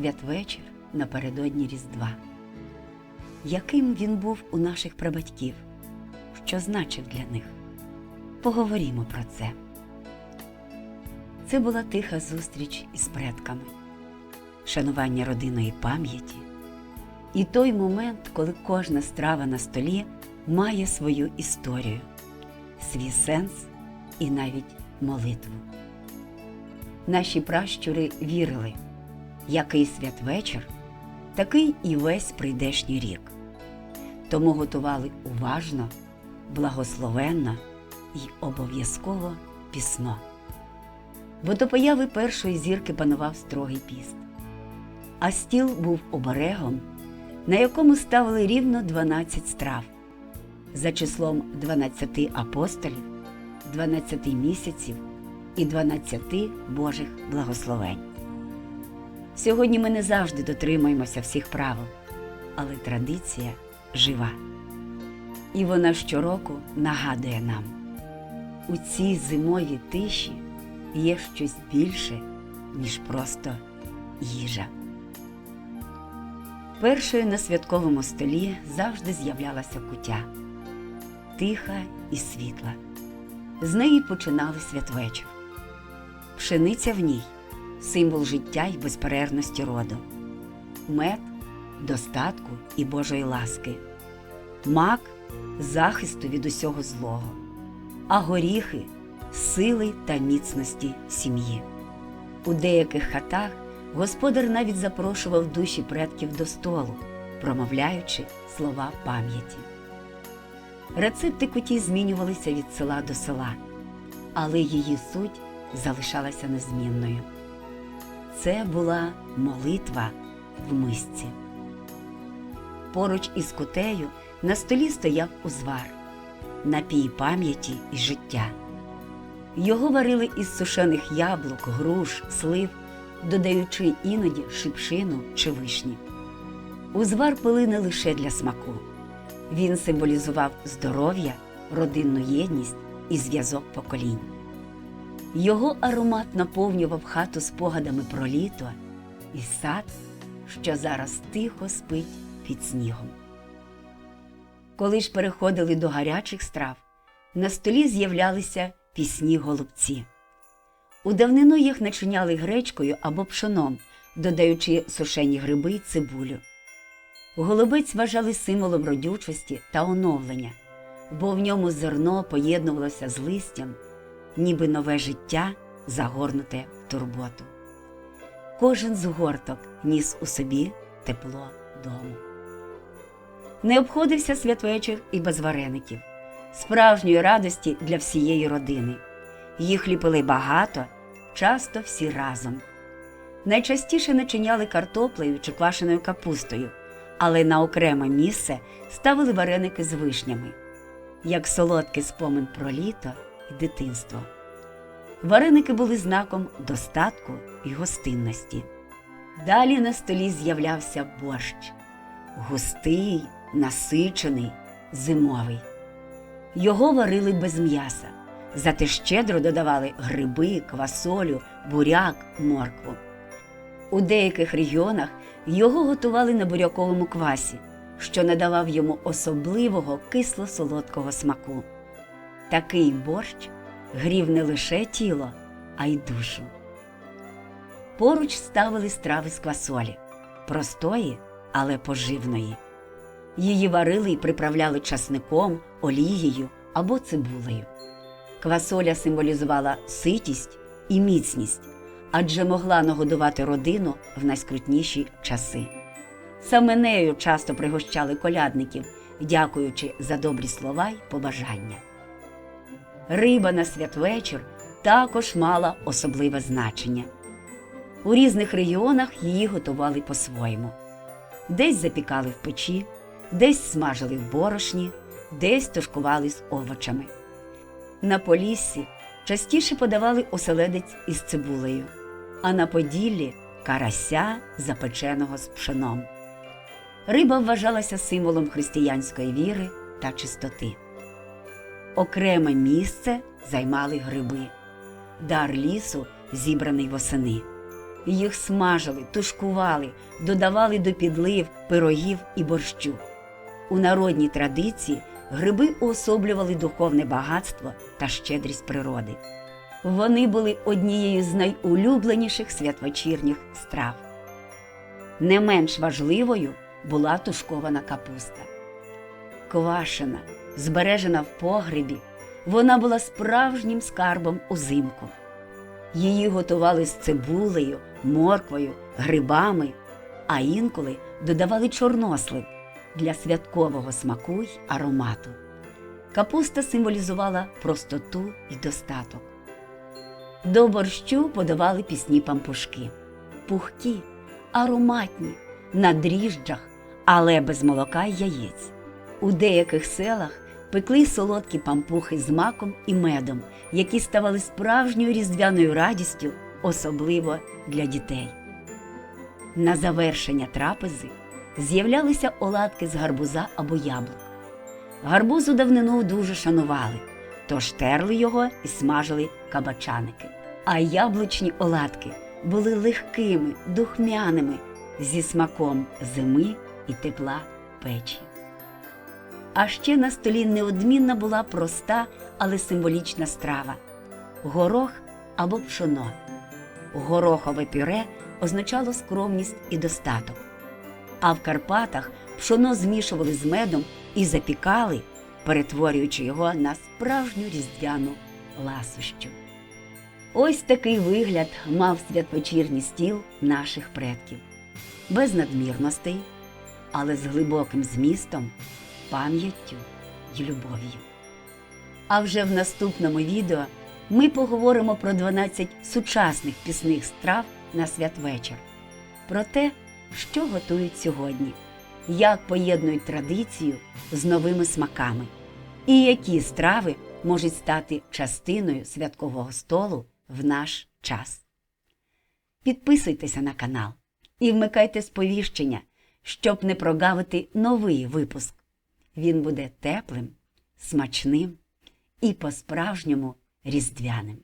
святвечір напередодні Різдва. Яким він був у наших прабатьків? Що значив для них? Поговоримо про це. Це була тиха зустріч із предками, шанування родинної пам'яті і той момент, коли кожна страва на столі має свою історію, свій сенс і навіть молитву. Наші пращури вірили, який святвечір, такий і весь прийдешній рік. Тому готували уважно, благословенно і обов'язково пісно. Бо до появи першої зірки панував строгий піст, а стіл був оберегом, на якому ставили рівно 12 страв за числом 12 апостолів, 12 місяців і 12 Божих благословень. Сьогодні ми не завжди дотримуємося всіх правил, але традиція жива. І вона щороку нагадує нам, у цій зимовій тиші є щось більше, ніж просто їжа. Першою на святковому столі завжди з'являлася кутя, тиха і світла. З неї починали святвечір. Пшениця в ній символ життя й безперервності роду, мед достатку і Божої ласки, мак захисту від усього злого, а горіхи сили та міцності сім'ї. У деяких хатах господар навіть запрошував душі предків до столу, промовляючи слова пам'яті. Рецепти куті змінювалися від села до села, але її суть залишалася незмінною. Це була молитва в мисці. Поруч із кутею на столі стояв узвар, напій пам'яті і життя. Його варили із сушених яблук, груш, слив, додаючи іноді шипшину чи вишні. Узвар пили не лише для смаку. Він символізував здоров'я, родинну єдність і зв'язок поколінь. Його аромат наповнював хату спогадами про літо і сад, що зараз тихо спить під снігом. Коли ж переходили до гарячих страв, на столі з'являлися пісні голубці. У давнину їх начиняли гречкою або пшоном, додаючи сушені гриби й цибулю. Голубець вважали символом родючості та оновлення, бо в ньому зерно поєднувалося з листям, ніби нове життя загорнуте в турботу. Кожен згорток ніс у собі тепло дому. Не обходився святвечір і без вареників, справжньої радості для всієї родини. Їх ліпили багато, часто всі разом. Найчастіше начиняли картоплею чи квашеною капустою, але на окреме місце ставили вареники з вишнями, як солодкий спомин про літо і дитинство. Вареники були знаком достатку і гостинності. Далі на столі з'являвся борщ густий, насичений, зимовий. Його варили без м'яса, зате щедро додавали гриби, квасолю, буряк, моркву. У деяких регіонах його готували на буряковому квасі, що надавав йому особливого кисло-солодкого смаку. Такий борщ грів не лише тіло, а й душу. Поруч ставили страви з квасолі, простої, але поживної. Її варили і приправляли часником, олією або цибулею. Квасоля символізувала ситість і міцність, адже могла нагодувати родину в найскрутніші часи. Саме нею часто пригощали колядників, дякуючи за добрі слова й побажання. Риба на святвечір також мала особливе значення. У різних регіонах її готували по-своєму. Десь запікали в печі, десь смажили в борошні, десь тушкували з овочами. На Поліссі частіше подавали оселедець із цибулею, а на Поділлі карася, запеченого з пшеном. Риба вважалася символом християнської віри та чистоти. Окреме місце займали гриби, дар лісу, зібраний восени. Їх смажили, тушкували, додавали до підлив, пирогів і борщу. У народній традиції гриби уособлювали духовне багатство та щедрість природи. Вони були однією з найулюбленіших святвечірніх страв. Не менш важливою була тушкована капуста. Квашена, збережена в погребі, вона була справжнім скарбом узимку. Її готували з цибулею, морквою, грибами, а інколи додавали чорнослив для святкового смаку й аромату. Капуста символізувала простоту і достаток. До борщу подавали пісні пампушки, пухкі, ароматні, на дріжджах, але без молока й яєць. У деяких селах пекли солодкі пампухи з маком і медом, які ставали справжньою різдвяною радістю, особливо для дітей. На завершення трапези з'являлися оладки з гарбуза або яблук. Гарбуз у давнину дуже шанували, тож терли його і смажили кабачаники. А яблучні оладки були легкими, духмяними, зі смаком зими і тепла печі. А ще на столі неодмінна була проста, але символічна страва горох або пшоно. Горохове пюре означало скромність і достаток. А в Карпатах пшоно змішували з медом і запікали, перетворюючи його на справжню різдвяну ласощу. Ось такий вигляд мав святвечірній стіл наших предків, без надмірностей, але з глибоким змістом, пам'яттю й любов'ю. А вже в наступному відео ми поговоримо про 12 сучасних пісних страв на святвечір, про те, що готують сьогодні, як поєднують традицію з новими смаками, і які страви можуть стати частиною святкового столу в наш час. Підписуйтеся на канал і вмикайте сповіщення, щоб не прогавити новий випуск. Він буде теплим, смачним і по-справжньому різдвяним.